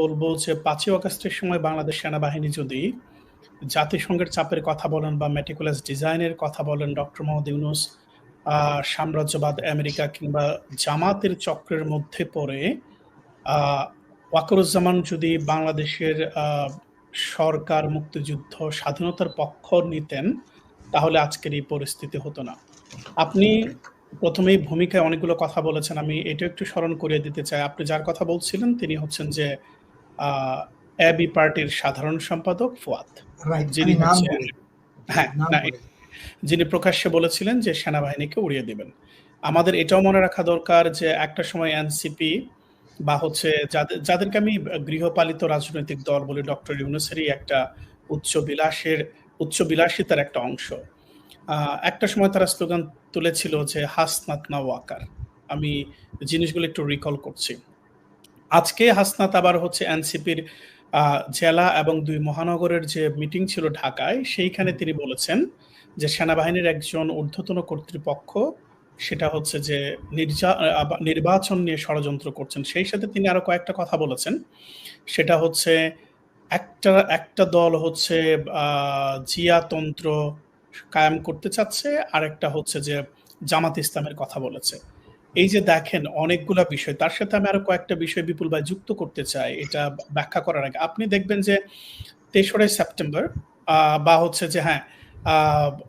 বলব যে পাঁচই অগস্টের সময় বাংলাদেশ সেনাবাহিনী যদি জাতিসংঘের চাপের কথা বলেন বা মেটিকুলাস ডিজাইনের কথা বলেন, ডক্টর মোহাম্মদ ইউনুস সাম্রাজ্যবাদ আমেরিকা কিংবা জামাতের চক্রের মধ্যে পড়ে ওয়াকরুজ্জামান যদি বাংলাদেশের সরকার, মুক্তিযুদ্ধ, স্বাধীনতার পক্ষ নিতেন, তাহলে আজকের এই পরিস্থিতি হতো না। আপনি প্রথমেই ভূমিকায় অনেকগুলো কথা বলেছেন, আমি এটা একটু স্মরণ করিয়ে দিতে চাই। আপনি যার কথা বলছিলেন, তিনি হচ্ছেন যে এবি পার্টির সাধারণ সম্পাদক ফুয়াদ যিনি হ্যাঁ যিনি প্রকাশ্যে বলেছিলেন যে সেনাবাহিনীকে উড়িয়ে দিবেন। আমাদের এটাও মনে রাখা দরকার যে একটা সময় এনসিপি বা হচ্ছে যাদের যাদেরকে আমি গৃহপালিত রাজনৈতিক দল বলি ডক্টর ইউনুসেরই একটা উচ্চ বিলাসের উচ্চ বিলাসিতার একটা অংশ। আহ, একটা সময় তারা স্লোগান তুলেছিল যে হাসনাত না ওয়াকার। আমি জিনিসগুলো একটু রিকল করছি। আজকে হাসনাত আবার হচ্ছে এনসিপির জেলা এবং দুই মহানগরের যে মিটিং ছিল ঢাকায় সেইখানে তিনি বলেছেন যে সেনাবাহিনীর একজন ঊর্ধ্বতন কর্তৃপক্ষ সেটা হচ্ছে যে নির্যা- নির্বাচন নিয়ে ষড়যন্ত্র করছেন। সেই সাথে তিনি আরও কয়েকটা কথা বলেছেন। সেটা হচ্ছে একটা একটা দল হচ্ছে জিয়াতন্ত্র কায়েম করতে চাচ্ছে আর একটা হচ্ছে যে জামাত ইসলামের কথা বলেছে। এই যে দেখেন অনেকগুলা বিষয়, তার সাথে আমি আরও কয়েকটা বিষয় বিপুল ভাই যুক্ত করতে চাই, এটা ব্যাখ্যা করার আগে। আপনি দেখবেন যে তেসরা সেপ্টেম্বর বা হচ্ছে যে হ্যাঁ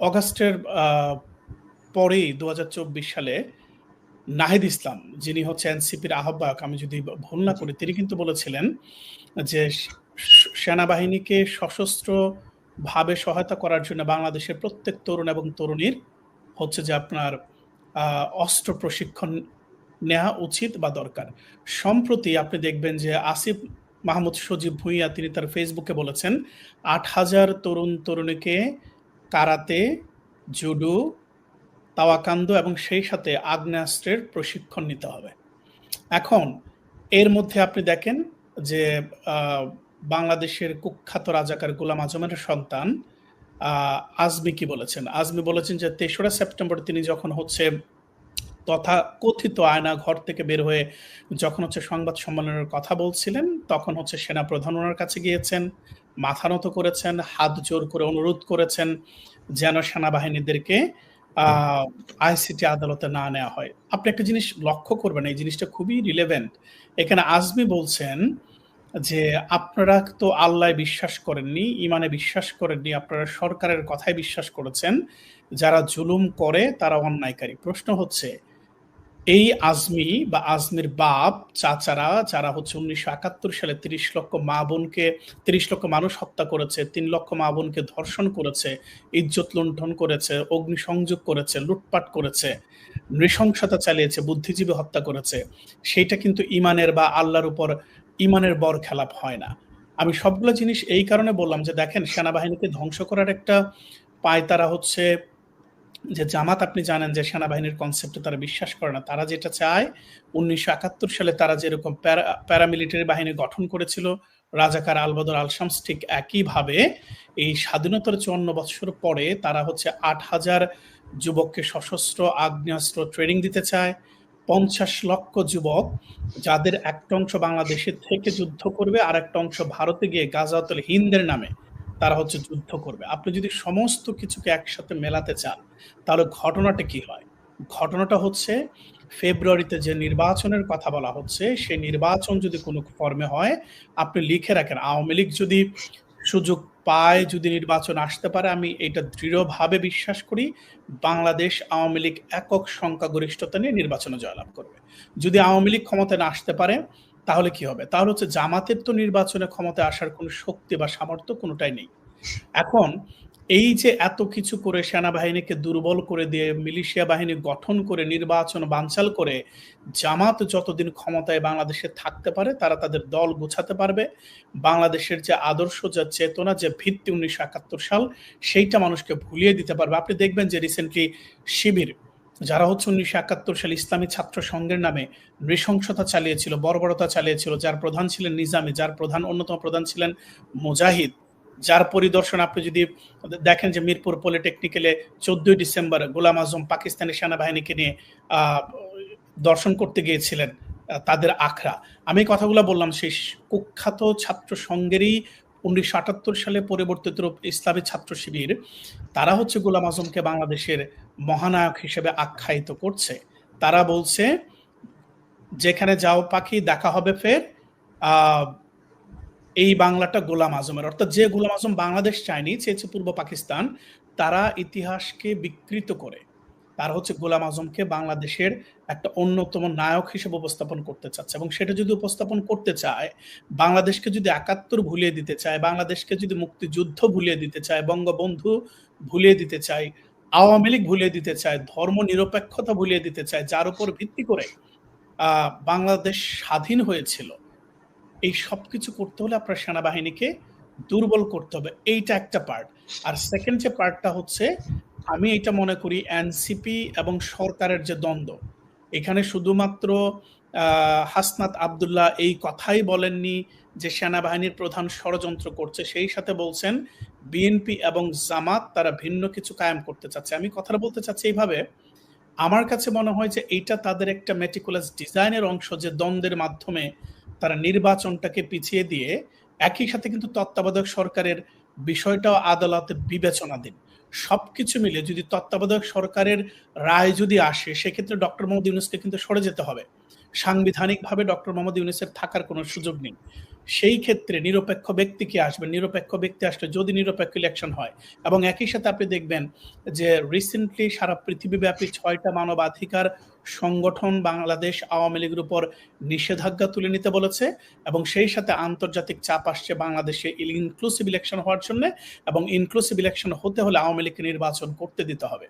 অগাস্টের পরেই দু হাজার চব্বিশ সালে নাহিদ ইসলাম, যিনি হচ্ছে এনসিপির আহ্বায়ক, আমি যদি ভুল না করি, তিনি কিন্তু বলেছিলেন যে সেনাবাহিনীকে সশস্ত্র ভাবে সহায়তা করার জন্য বাংলাদেশের প্রত্যেক তরুণ এবং তরুণীর হচ্ছে যে আপনার অস্ত্র প্রশিক্ষণ নেওয়া উচিত বা দরকার। সম্প্রতি আপনি দেখবেন যে আসিফ মাহমুদ সজীব ভুঁইয়া, তিনি তার ফেসবুকে বলেছেন, আট হাজার তরুণ তরুণীকে কারাতে, জুডো, তাওয়াকান্দ এবং সেই সাথে আগ্নেয়াস্ত্রের প্রশিক্ষণ নিতে হবে। এখন এর মধ্যে আপনি দেখেন যে বাংলাদেশের কুখ্যাত রাজাকার গোলাম আজমের সন্তান আজমি কি বলেছেন? আজমি বলেছেন যে, তেসরা সেপ্টেম্বর তিনি যখন হচ্ছে তথা কথিত আয়না ঘর থেকে বের হয়ে যখন হচ্ছে সংবাদ সম্মেলনের কথা বলছিলেন, তখন হচ্ছে সেনা প্রধান ওনার কাছে গিয়েছেন, মাথা নত করেছেন, হাত জোর করে অনুরোধ করেছেন যেন সেনাবাহিনীদেরকে আইসিটি আদালতে না নেওয়া হয়। আপনি একটা জিনিস লক্ষ্য করবেন, এই জিনিসটা খুবই রিলেভেন্ট এখানে আজমি বলছেন যে আপনারা তো আল্লাহ বিশ্বাস করেননি ইমানে বিশ্বাস করেননি, আপনারা সরকারের কথায় বিশ্বাস করেছেন, যারা জুলুম করে তারা অন্যায়কারী। প্রশ্ন হচ্ছে, এই আজমি বা আজমির বাপ, চাচারা যারা হচ্ছে উনিশশো একাত্তর সালে তিরিশ লক্ষ মা বোনকে, তিরিশ লক্ষ মানুষ হত্যা করেছে, তিন লক্ষ মা বোনকে ধর্ষণ করেছে, ইজ্জত লুণ্ঠন করেছে, অগ্নিসংযোগ করেছে, লুটপাট করেছে, নৃশংসতা চালিয়েছে, বুদ্ধিজীবী হত্যা করেছে, সেইটা কিন্তু ইমানের বা আল্লাহর উপর ইমানের বর খেলাপ হয় না। আমি সবগুলো জিনিস এই কারণে বললাম যে, দেখেন, সেনাবাহিনীকে ধ্বংস করার একটা পায় তারা হচ্ছে যে, জামাত আপনি জানেন যে, সেনাবাহিনীর কনসেপ্টে তারা বিশ্বাস করে না। তারা যেটা চায়, উনিশশো একাত্তর সালে তারা যেরকম প্যারা, প্যারামিলিটারি বাহিনী গঠন করেছিল, রাজাকার আলবদর আলশামস ঠিক একইভাবে এই স্বাধীনতার চুয়ান্ন বছর পরে তারা হচ্ছে আট হাজার যুবককে সশস্ত্র, আগ্নেয়াস্ত্র ট্রেনিং দিতে চায়। পঞ্চাশ লক্ষ যুবক যাদের একটা অংশ বাংলাদেশের থেকে যুদ্ধ করবে আর একটা অংশ ভারতে গিয়ে গাজাতুল হিন্দের নামে তারা হচ্ছে যুদ্ধ করবে। আপনি যদি সমস্ত কিছুকে একসাথে মেলাতে চান, তাহলে ঘটনাটা কি হয়? ঘটনাটা হচ্ছে ফেব্রুয়ারিতে যে নির্বাচনের কথা বলা হচ্ছে, সেই নির্বাচন যদি কোনো ফর্মে হয়, আপনি লিখে রাখেন। আওয়ামী লীগ যদি সুযোগ পায় যদি নির্বাচন আসতে পারে, আমি এটা দৃঢ়ভাবে বিশ্বাস করি, বাংলাদেশ আওয়ামী লীগ একক সংখ্যাগরিষ্ঠতা নিয়ে নির্বাচনে জয়লাভ করবে। যদি আওয়ামী লীগ ক্ষমতায় না আসতে পারে, তাহলে কি হবে? তাহলে হচ্ছে জামাতের তো নির্বাচনে ক্ষমতায় আসার কোনো শক্তি বা সামর্থ্য কোনোটাই নেই। এখন এই যে এত কিছু করে সেনাবাহিনীকে দুর্বল করে দিয়ে, মিলিশিয়া বাহিনী গঠন করে, নির্বাচন বানচাল করে, জামাত যতদিন ক্ষমতায় বাংলাদেশে থাকতে পারে, তারা তাদের দল গোছাতে পারবে। বাংলাদেশের যে আদর্শ, যা চেতনা, যে ভিত্তি উনিশশো একাত্তর সাল, সেইটা মানুষকে ভুলিয়ে দিতে পারবে। আপনি দেখবেন যে রিসেন্টলি শিবির, যারা হচ্ছে উনিশশো একাত্তর সালে ইসলামী ছাত্র সংঘের নামে নৃশংসতা চালিয়েছিল, বর্বরতা চালিয়েছিল, যার প্রধান ছিলেন নিজামী, যার প্রধান, অন্যতম প্রধান ছিলেন মুজাহিদ। যার পরিদর্শন আপনি যদি দেখেন যে মিরপুর পলিটেকনিক্যালে চোদ্দই ডিসেম্বর গোলাম আজম পাকিস্তানি সেনাবাহিনীকে নিয়ে দর্শন করতে গিয়েছিলেন তাদের আখড়া। আমি কথাগুলো বললাম, সেই কুখ্যাত ছাত্র সংঘেরই উনিশশো আটাত্তর সালে পরিবর্তিত রূপ ইসলামী ছাত্র শিবির, তারা হচ্ছে গোলাম আজমকে বাংলাদেশের মহানায়ক হিসেবে আখ্যায়িত করছে। তারা বলছে, যেখানে যাও পাখি, দেখা হবে ফের। এই বাংলাটা গোলাম আজমের। অর্থাৎ যে গোলাম আজম বাংলাদেশ চায়নি চেয়েছে পূর্ব পাকিস্তান। তারা ইতিহাসকে বিকৃত করে। তারা হচ্ছে গোলাম আজমকে বাংলাদেশের একটা অন্যতম নায়ক হিসেবে উপস্থাপন করতে চাচ্ছে। এবং সেটা যদি উপস্থাপন করতে চায়, বাংলাদেশকে যদি একাত্তর ভুলিয়ে দিতে চায়, বাংলাদেশকে যদি মুক্তিযুদ্ধ ভুলিয়ে দিতে চায়, বঙ্গবন্ধু ভুলিয়ে দিতে চায়, আওয়ামী লীগ ভুলিয়ে দিতে চায়, ধর্ম নিরপেক্ষতা ভুলিয়ে দিতে চায়, যার উপর ভিত্তি করে বাংলাদেশ স্বাধীন হয়েছিল এই সব কিছু করতে হলে আপনার সেনাবাহিনীকে দুর্বল করতে হবে। এইটা একটা পার্ট আর সেকেন্ড যে পার্টটা হচ্ছে, আমি এটা মনে করি এনসিপি এবং সরকারের যে দ্বন্দ্ব। এখানে শুধুমাত্র হাসনাত আবদুল্লাহ এই কথাই বলেননি যে সেনাবাহিনীর প্রধান ষড়যন্ত্র করছে। সেই সাথে বলছেন বিএনপি এবং জামাত তারা ভিন্ন কিছু কায়েম করতে চাচ্ছে। আমি কথাটা বলতে চাচ্ছি এইভাবে, আমার কাছে মনে হয় যে এইটা তাদের একটা মেটিকুলাস ডিজাইনের অংশ যে দ্বন্দ্বের মাধ্যমে তারা নির্বাচনটাকে পিছিয়ে দিয়ে একই সাথে কিন্তু তত্ত্বাবধায়ক সরকারের বিষয়টাও আদালতে বিবেচনা দিন। সবকিছু মিলে যদি তত্ত্বাবধায়ক সরকারের রায় যদি আসে, সেক্ষেত্রে ডক্টর মোহাম্মদ ইউনুসকে কিন্তু সরে যেতে হবে। সাংবিধানিকভাবে ডক্টর মোহাম্মদ ইউনুসের থাকার কোনো সুযোগ নেই। সেই ক্ষেত্রে নিরপেক্ষ ব্যক্তি কি আসবে নিরপেক্ষ ব্যক্তি আসলে যদি নিরপেক্ষ ইলেকশন হয়, এবং একই সাথে আপনি দেখবেন যে রিসেন্টলি সারা পৃথিবীব্যাপী ছয়টা মানবাধিকার সংগঠন বাংলাদেশ আওয়ামী লীগের উপর নিষেধাজ্ঞা তুলে নিতে বলেছে, এবং সেই সাথে আন্তর্জাতিক চাপ আসছে বাংলাদেশে ইনক্লুসিভ ইলেকশন হওয়ার জন্য, এবং ইনক্লুসিভ ইলেকশন হতে হলে আওয়ামী লীগকে নির্বাচন করতে দিতে হবে।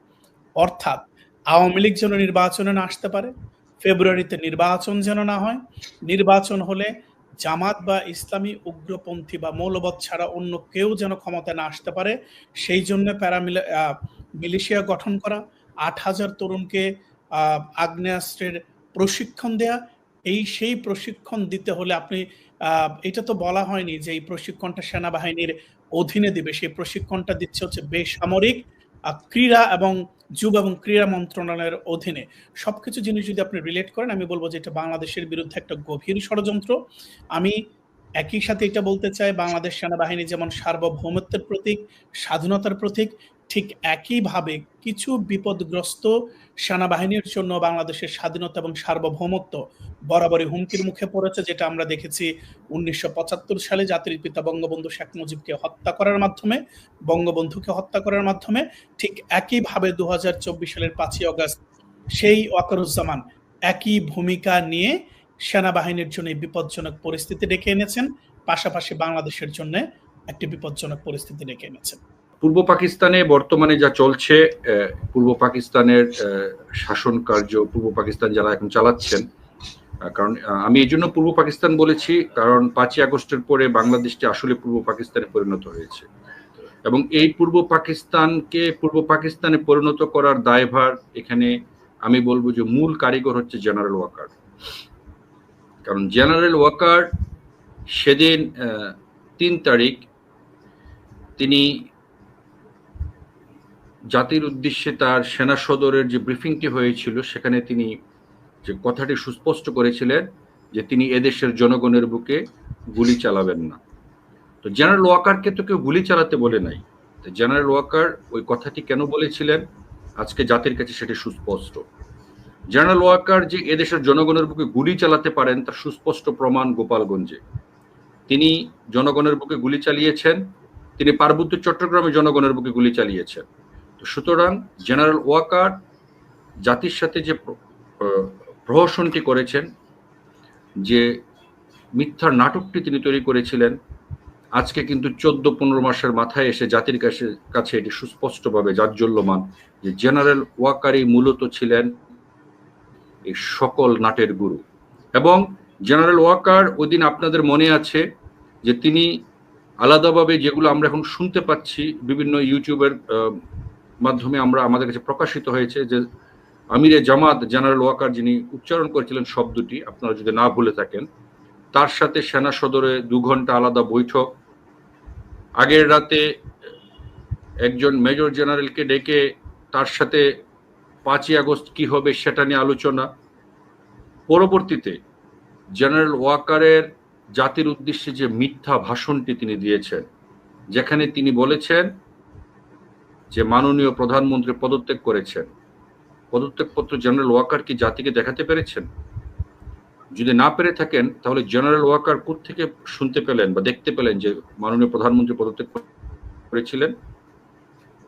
অর্থাৎ আওয়ামী লীগ যেন নির্বাচনে না আসতে পারে, ফেব্রুয়ারিতে নির্বাচন যেন না হয়, নির্বাচন হলে জামাত বা ইসলামী উগ্রপন্থী বা মৌলবাদ ছাড়া অন্য কেউ যেন ক্ষমতায় না আসতে পারে, সেই জন্য প্যারামিল মিলিশিয়া গঠন করা, আট হাজার তরুণকে আগ্নেয়াস্ত্রের প্রশিক্ষণ দেয়া, এই সেই প্রশিক্ষণ দিতে হলে আপনি এটা তো বলা হয়নি যে এই প্রশিক্ষণটা সেনাবাহিনীর অধীনে দিবে, সেই প্রশিক্ষণটা দিচ্ছে হচ্ছে বেসামরিক ক্রীড়া এবং যুব এবং ক্রীড়া মন্ত্রণালয়ের অধীনে সবকিছু জিনিস যদি আপনি রিলেট করেন, আমি বলব যে এটা বাংলাদেশের বিরুদ্ধে একটা গভীর ষড়যন্ত্র। আমি একই সাথে এটা বলতে চাই, বাংলাদেশ সেনাবাহিনী যেমন সার্বভৌমত্বের প্রতীক, স্বাধীনতার প্রতীক ঠিক একইভাবে কিছু বিপদগ্রস্ত সেনাবাহিনীর জন্য বাংলাদেশের স্বাধীনতা এবং সার্বভৌমত্ব বরাবরই হুমকির মুখে পড়েছে, যেটা আমরা দেখেছি উনিশশো পঁচাত্তর সালে জাতির পিতা বঙ্গবন্ধু শেখ মুজিবকে হত্যা করার মাধ্যমে, বঙ্গবন্ধুকে হত্যা করার মাধ্যমে। ঠিক একইভাবে দু হাজার চব্বিশ সালের পাঁচই অগস্ট সেই ওয়াকারুজ্জামান একই ভূমিকা নিয়ে সেনাবাহিনীর জন্য বিপজ্জনক পরিস্থিতি ডেকে এনেছেন, পাশাপাশি বাংলাদেশের জন্য একটি বিপজ্জনক পরিস্থিতি ডেকে এনেছেন। পূর্ব পাকিস্তানে বর্তমানে যা চলছে পূর্ব পাকিস্তানের শাসন কার্য পূর্ব পাকিস্তান যারা এখন চালাচ্ছেন কারণ আমি এই জন্য পূর্ব পাকিস্তান বলেছি, কারণ পাঁচই আগস্টের পরে বাংলাদেশটি আসলে পূর্ব পাকিস্তানে পরিণত হয়েছে। এবং এই পূর্ব পাকিস্তানকে, পূর্ব পাকিস্তানে পরিণত করার দায়ভার এখানে আমি বলব যে মূল কারিগর হচ্ছে জেনারেল ওয়াকার। কারণ জেনারেল ওয়াকার সেদিন তিন তারিখ তিনি জাতির উদ্দেশ্যে তার সেনা সদরের যে ব্রিফিংটি হয়েছিল, সেখানে তিনি যে কথাটি সুস্পষ্ট করেছিলেন যে তিনি এদেশের জনগণের বুকে গুলি চালাবেন না। তো জেনারেল ওয়াকারকে তো কেউ গুলি চালাতে বলে নাই। তো জেনারেল ওয়াকার ওই কথাটি কেন বলেছিলেন? আজকে জাতির কাছে সেটি সুস্পষ্ট। জেনারেল ওয়াকার যে এদেশের জনগণের বুকে গুলি চালাতে পারেন, তার সুস্পষ্ট প্রমাণ গোপালগঞ্জে। তিনি জনগণের বুকে গুলি চালিয়েছেন, তিনি পার্বত্য চট্টগ্রামে জনগণের বুকে গুলি চালিয়েছেন। সুতরাং জেনারেল ওয়াকার জাতির সাথে যে প্রহসনটি করেছেন, যে মিথ্যার নাটকটি তিনি তৈরি করেছিলেন, আজকে কিন্তু চোদ্দ পনেরো মাসের মাথায় এসে জাতির কাছে কাছে এটি সুস্পষ্টভাবে জাজ্জল্যমান যে জেনারেল ওয়াকারই মূলত ছিলেন এই সকল নাটের গুরু। এবং জেনারেল ওয়াকার ওই দিন আপনাদের মনে আছে যে তিনি আলাদাভাবে যেগুলো আমরা এখন শুনতে পাচ্ছি বিভিন্ন ইউটিউবের মাধ্যমে আমরা আমাদের কাছে প্রকাশিত হয়েছে যে আমিরে জামাত জেনারেল ওয়াকার যিনি উচ্চারণ করেছিলেন শব্দটি, আপনারা যদি না ভুলে থাকেন, তার সাথে সেনা সদরে দু ঘণ্টা আলাদা বৈঠক। আগের রাতে একজন মেজর জেনারেলকে ডেকে তার সাথে পাঁচই আগস্ট কি হবে সেটা নিয়ে আলোচনা। পরবর্তীতে জেনারেল ওয়াকারের জাতির উদ্দেশ্যে যে মিথ্যা ভাষণটি তিনি দিয়েছেন, যেখানে তিনি বলেছেন যে মাননীয় প্রধানমন্ত্রী পদত্যাগ করেছেন। পদত্যাগপত্র জেনারেল ওয়াকার কি জাতিকে দেখাতে পেরেছেন? যদি না পেরে থাকেন, তাহলে জেনারেল ওয়াকার থেকে শুনতে পেলেন বা দেখতে পেলেন যে মাননীয় প্রধানমন্ত্রী পদত্যাগ করেছিলেন?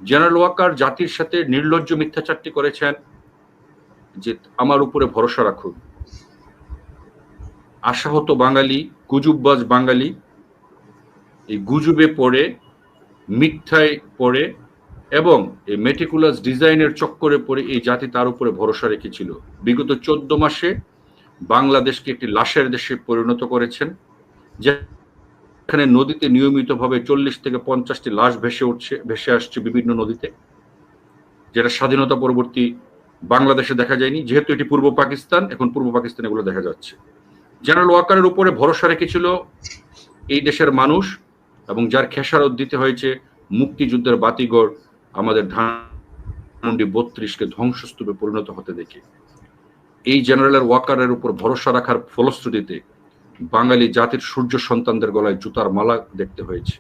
জেনারেল ওয়াকার জাতির সাথে নির্লজ্জ মিথ্যাচারটি করেছেন, যে আমার উপরে ভরসা রাখুন। আশাহত বাঙালি, গুজুববাজ বাঙালি, এই গুজবে পড়ে, মিথ্যায় পড়ে এবং এই মেটিকুলাস ডিজাইনের চক্করে পড়ে এই জাতি তার উপরে ভরসা রেখেছিল। বিগত চোদ্দ মাসে বাংলাদেশকে একটি লাশের দেশে পরিণত করেছেন, যেখানে নদীতে নিয়মিতভাবে চল্লিশ থেকে পঞ্চাশটি লাশ ভেসে উঠছে, ভেসে আসছে বিভিন্ন নদীতে, যেটা স্বাধীনতা পরবর্তী বাংলাদেশে দেখা যায়নি, যেহেতু এটি পূর্ব পাকিস্তান, এখন পূর্ব পাকিস্তান এগুলো দেখা যাচ্ছে। জেনারেল ওয়াকারের উপরে ভরসা রেখেছিল এই দেশের মানুষ এবং যার খেসারত দিতে হয়েছে মুক্তিযুদ্ধের বাতিগড় আমাদের ধানমন্ডি বত্রিশকে ধ্বংসস্তূপে পরিণত হতে দেখে। এই জেনারেলের ওয়াকারের উপর ভরসা রাখার ফলশ্রুতিতে বাঙালি জাতির সূর্য সন্তানদের গলায় জুতার মালা দেখতে হয়েছে।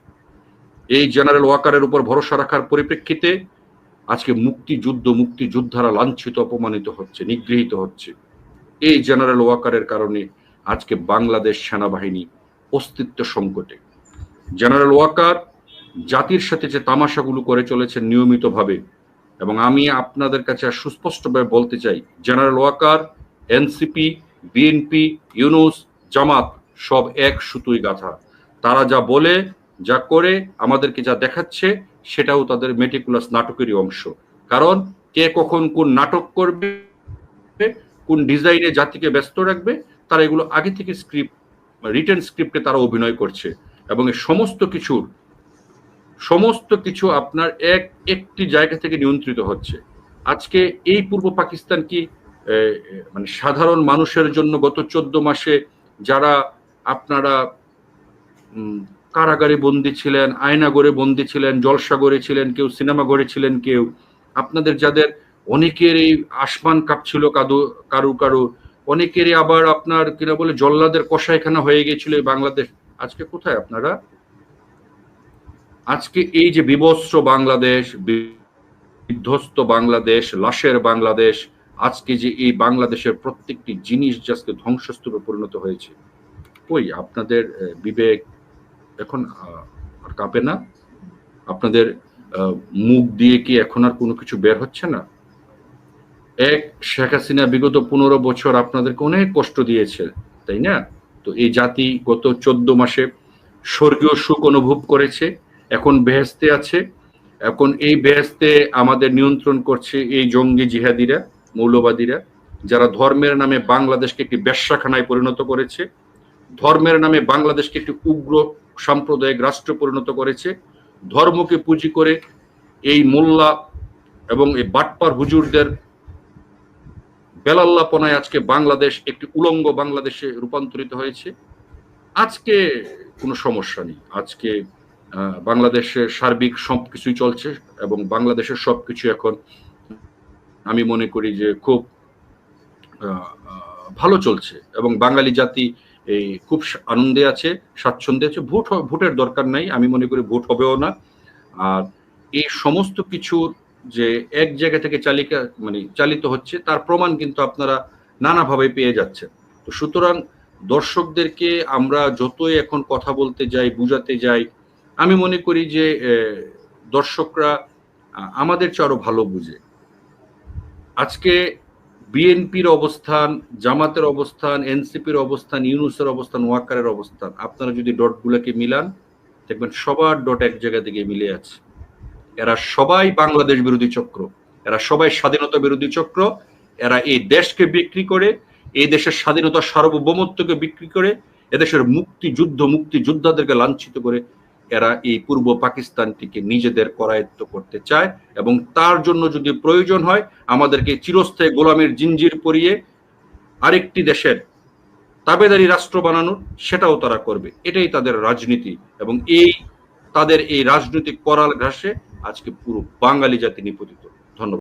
এই জেনারেল ওয়াকারের উপর ভরসা রাখার পরিপ্রেক্ষিতে আজকে মুক্তিযুদ্ধ, মুক্তিযোদ্ধারা লাঞ্ছিত, অপমানিত হচ্ছে, নিগৃহীত হচ্ছে। এই জেনারেল ওয়াকারের কারণে আজকে বাংলাদেশ সেনাবাহিনী অস্তিত্ব সংকটে। জেনারেল ওয়াকার জাতির সাথে যে তামাশাগুলো করে চলেছেন নিয়মিতভাবে, এবং আমি আপনাদের কাছে সুস্পষ্টভাবে বলতে চাই, general Waker, NCP, BNP, Yunus, Jamaat, সব এক সুতুই গাথা তারা যা বলে, যা করে, আমাদেরকে যা দেখাচ্ছে, সেটাও তাদের মেটিকুলাস নাটকেরই অংশ। কারণ কে কখন কোন নাটক করবে, কোন ডিজাইনে জাতিকে ব্যস্ত রাখবে, তারা এগুলো আগে থেকে স্ক্রিপ্ট রিটেন স্ক্রিপ্টে তারা অভিনয় করছে। এবং এই সমস্ত কিছুর সমস্ত কিছু আপনার এক, একটি জায়গা থেকে নিয়ন্ত্রিত হচ্ছে। আজকে এই পূর্ব পাকিস্তান কি মানে সাধারণ মানুষের জন্য গত চোদ্দ মাসে যারা আপনারা কারাগারে বন্দি ছিলেন, আয়নাগরে বন্দি ছিলেন, জলসাগরে ছিলেন কেউ সিনেমা গড়ে ছিলেন কেউ, আপনাদের যাদের অনেকের এই আসমান কাঁপছিল কাদু, কারু কারু, অনেকেরই আবার আপনার কিনা বলে জল্লাদের কষাইখানা হয়ে গেছিল বাংলাদেশ। আজকে কোথায় আপনারা? আজকে এই যে বিবস্ত্র বাংলাদেশ, বিধ্বস্ত বাংলাদেশ, লাশের বাংলাদেশ, আজকে যে এই বাংলাদেশের প্রত্যেকটি জিনিস যে আজকে ধ্বংসস্তূপে পরিণত হয়েছে ওই আপনাদের বিবেক এখন আর কাঁপে না? আপনাদের মুখ দিয়ে কি এখন আর কোনো কিছু বের হচ্ছে না? এক, শেখ হাসিনা বিগত পনেরো বছর আপনাদেরকে অনেক কষ্ট দিয়েছে, তাই না? তো এই জাতি গত চোদ্দ মাসে স্বর্গীয় সুখ অনুভব করেছে এখন বেহেস্তে আছে। এখন এই বেহেস্তে আমাদের নিয়ন্ত্রণ করছে এই জঙ্গি জিহাদিরা, মৌলবাদীরা, যারা ধর্মের নামে বাংলাদেশকে একটি ব্যবসাখানায় পরিণত করেছে, ধর্মের নামে বাংলাদেশকে একটি উগ্র সাম্প্রদায়িক রাষ্ট্র পরিণত করেছে, ধর্মকে পুঁজি করে এই মোল্লা এবং এই বাটপার হুজুরদের বেলাল্লাপনায় আজকে বাংলাদেশ একটি উলঙ্গ বাংলাদেশে রূপান্তরিত হয়েছে। আজকে কোনো সমস্যা নেই। আজকে বাংলাদেশের সার্বিক সব কিছুই চলছে এবং বাংলাদেশের সব কিছু এখন আমি মনে করি যে খুব ভালো চলছে এবং বাঙালি জাতি এই খুব আনন্দে আছে, স্বাচ্ছন্দ্যে আছে। ভোট ভোটের দরকার নাই, আমি মনে করি ভোট হবেও না। আর এই সমস্ত কিছুর যে এক জায়গা থেকে চালিকা মানে চালিত হচ্ছে, তার প্রমাণ কিন্তু আপনারা নানাভাবে পেয়ে যাচ্ছেন। তো সুতরাং দর্শকদেরকে আমরা যতই এখন কথা বলতে যাই, বুঝাতে যাই আমি মনে করি যে দর্শকরা আমাদের চেয়ে ভালো বুঝে। আজকে বিএনপির অবস্থান, জামাতের অবস্থান, এনসিপির অবস্থান, ইউনুসের অবস্থান, ওয়াকারের অবস্থান, আপনারা যদি ডটগুলোকে মিলান, দেখবেন সবার ডট এক জায়গা থেকে মিলে আছে। এরা সবাই বাংলাদেশ বিরোধী চক্র, এরা সবাই স্বাধীনতা বিরোধী চক্র, এরা এই দেশকে বিক্রি করে, এই দেশের স্বাধীনতা সার্বভৌমত্বকে বিক্রি করে, এদেশের মুক্তিযুদ্ধ, মুক্তিযোদ্ধাদেরকে লাঞ্ছিত করে এরা এই পূর্ব পাকিস্তানটিকে নিজেদের করায়ত্ত করতে চায় এবং তার জন্য যদি প্রয়োজন হয়, আমাদেরকে চিরস্থায়ী গোলামের জিঞ্জির পরিয়ে আরেকটি দেশের তাবেদারি রাষ্ট্র বানানোর সেটাও তারা করবে। এটাই তাদের রাজনীতি এবং এই তাদের এই রাজনৈতিক করাল ঘাসে আজকে পুরো বাঙালি জাতি নিপতিত। ধন্যবাদ।